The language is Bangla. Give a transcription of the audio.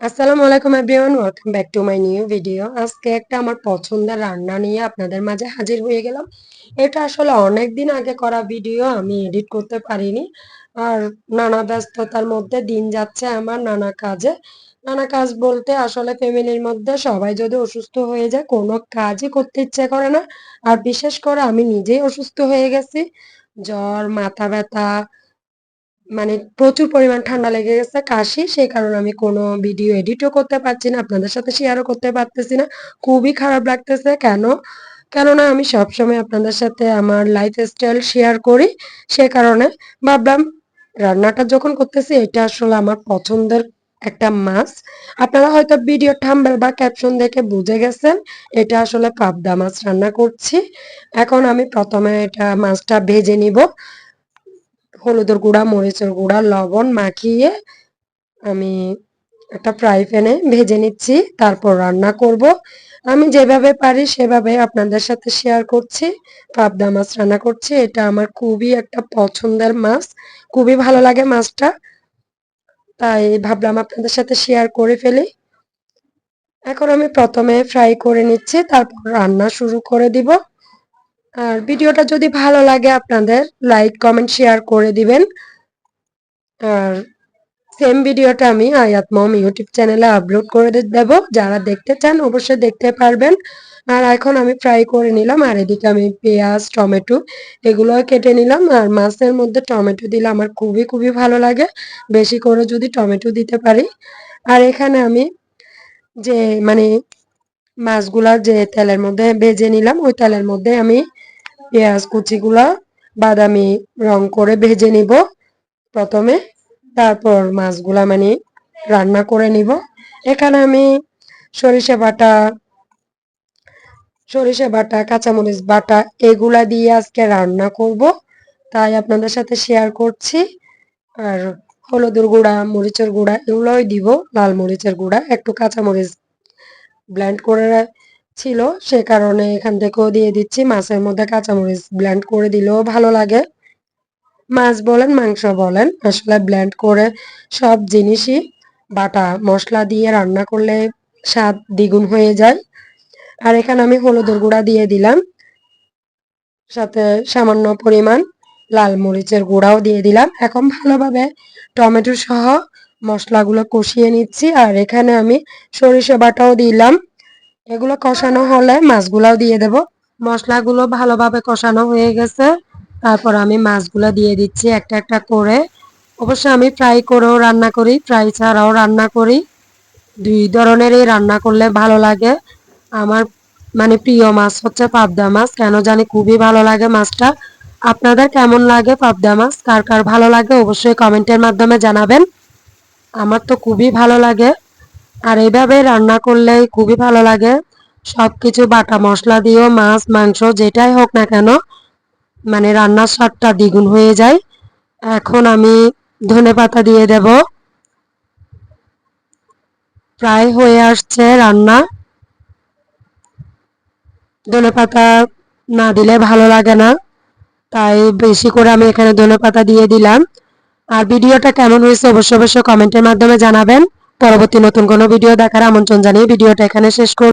আসসালামু আলাইকুম everyone welcome back to my new video আজকে একটা আমার পছন্দের রান্না নিয়ে আপনাদের মাঝে হাজির হয়ে গেলাম। এটা আসলে অনেক দিন আগে করা ভিডিও আমি এডিট করতে পারিনি। আর নানা ব্যস্ততার মধ্যে দিন যাচ্ছে আমার নানা কাজে। নানা কাজ বলতে আসলে ফ্যামিলির মধ্যে সবাই যদি অসুস্থ হয়ে যায়, কোনো কাজই করতে ইচ্ছে করে না। আর বিশেষ করে আমি নিজেই অসুস্থ হয়ে গেছি। জ্বর, মাথা ব্যথা মানে প্রচুর পরিমাণ ঠান্ডা লেগে গেছে, কাশি। সেই কারণে আমি কোনো ভিডিও এডিটও করতে পারছি না। আপনাদের সাথে শেয়ারও করতে পারতেছি না। খুবই খারাপ লাগতেছে। কেন? কেননা আমি সবসময় আপনাদের সাথে আমার লাইফ স্টাইল শেয়ার করি। সে কারণে ভাবলাম রান্নাটা যখন করতেছি এটা আসলে আমার পছন্দের একটা মাছ। আপনারা হয়তো ভিডিও থাম্বনেল বা ক্যাপশন দেখে বুঝে গেছেন। এটা আসলে পাবদা মাছ রান্না করছি। এখন আমি প্রথমে এটা মাছটা ভেজে নিবো। হলুদের গুঁড়া, মরিচের গুঁড়া, লবণ মাখিয়ে আমি একটা ফ্রাই প্যানে ভেজে নিচ্ছি। তারপর রান্না করব। আমি যেভাবে পারি সেভাবে আপনাদের সাথে শেয়ার করছি। পাবদা মাছ রান্না করছি। এটা আমার খুবই একটা পছন্দের মাছ। খুবই ভালো লাগে মাছটা। তাই ভাবলাম আপনাদের সাথে শেয়ার করে ফেলি। এখন আমি প্রথমে ফ্রাই করে নিচ্ছি। তারপর রান্না শুরু করে দিব। আর ভিডিওটা যদি ভালো লাগে আপনাদের লাইক কমেন্ট শেয়ার করে দিবেন। আর সেম ভিডিওটা আমি আয়াত মম ইউটিউব চ্যানেলে আপলোড করে দেব। যারা দেখতে চান অবশ্যই দেখতে পারবেন। আর এখন আমি ফ্রাই করে নিলাম, আর এদিকে আমি পেঁয়াজ, টমেটো এগুলো কেটে নিলাম। আর মাছের মধ্যে টমেটো দিলে আমার খুবই খুবই ভালো লাগে। বেশি করে যদি টমেটো দিতে পারি। আর এখানে আমি যে মানে মাছগুলা যে তেলের মধ্যে ভেজে নিলাম, ওই তেলের মধ্যে আমি পেঁয়াজ কুচিগুলা, বাদামি রং করে ভেজে নিব প্রথমে। তারপর মাছগুলা মানে রান্না করে নিব। এখানে আমি সরিষা বাটা সরিষা বাটা, কাঁচামরিচ বাটা এগুলা দিয়ে আজকে রান্না করব। তাই আপনাদের সাথে শেয়ার করছি। আর হলুদের গুঁড়া, মরিচের গুঁড়া এগুলোই দিব, লাল মরিচের গুঁড়া, একটু কাঁচামরিচ ব্লেন্ড করে ছিল, সে কারণে এখান থেকেও দিয়ে দিচ্ছি। মাছের মধ্যে কাঁচামরিচ ব্ল্যান্ড করে দিলেও ভালো লাগে। মাছ বলেন, মাংস বলেন, আসলে ব্ল্যান্ড করে সব জিনিসই বাটা মশলা দিয়ে রান্না করলে স্বাদ দ্বিগুণ হয়ে যায়। আর এখানে আমি হলুদের গুঁড়া দিয়ে দিলাম। সাথে সামান্য পরিমাণ লাল মরিচের গুঁড়াও দিয়ে দিলাম। এখন ভালোভাবে টমেটো সহ মশলাগুলো কষিয়ে নিচ্ছি। আর এখানে আমি সরিষা বাটাও দিলাম। এগুলো কষানো হলে মাছগুলাও দিয়ে দেব। মশলাগুলো ভালোভাবে কষানো হয়ে গেছে। তারপর আমি মাছগুলো দিয়ে দিচ্ছি একটা একটা করে। অবশ্য আমি ফ্রাই করেও রান্না করি, ফ্রাই ছাড়াও রান্না করি। দুই ধরনেরই রান্না করলে ভালো লাগে। আমার মানে প্রিয় মাছ হচ্ছে পাবদা মাছ। কেন জানি খুবই ভালো লাগে মাছটা। আপনাদের কেমন লাগে পাবদা মাছ? কার কার ভালো লাগে অবশ্যই কমেন্টের মাধ্যমে জানাবেন। আমার তো খুবই ভালো লাগে। আর এইভাবে রান্না করলে খুবই ভালো লাগে। সব কিছু বাটা মশলা দিয়েও মাছ, মাংস যেটাই হোক না কেন মানে রান্নার স্বাদটা দ্বিগুণ হয়ে যায়। এখন আমি ধনে পাতা দিয়ে দেব। প্রায় হয়ে আসছে রান্না। ধনে পাতা না দিলে ভালো লাগে না, তাই বেশি করে আমি এখানে ধনে পাতা দিয়ে দিলাম। আর ভিডিওটা কেমন হয়েছে অবশ্যই অবশ্যই কমেন্টের মাধ্যমে জানাবেন। পরবর্তী নতুন কোনো ভিডিও দেখার আমন্ত্রণ জানিয়ে ভিডিওটা এখানে শেষ করব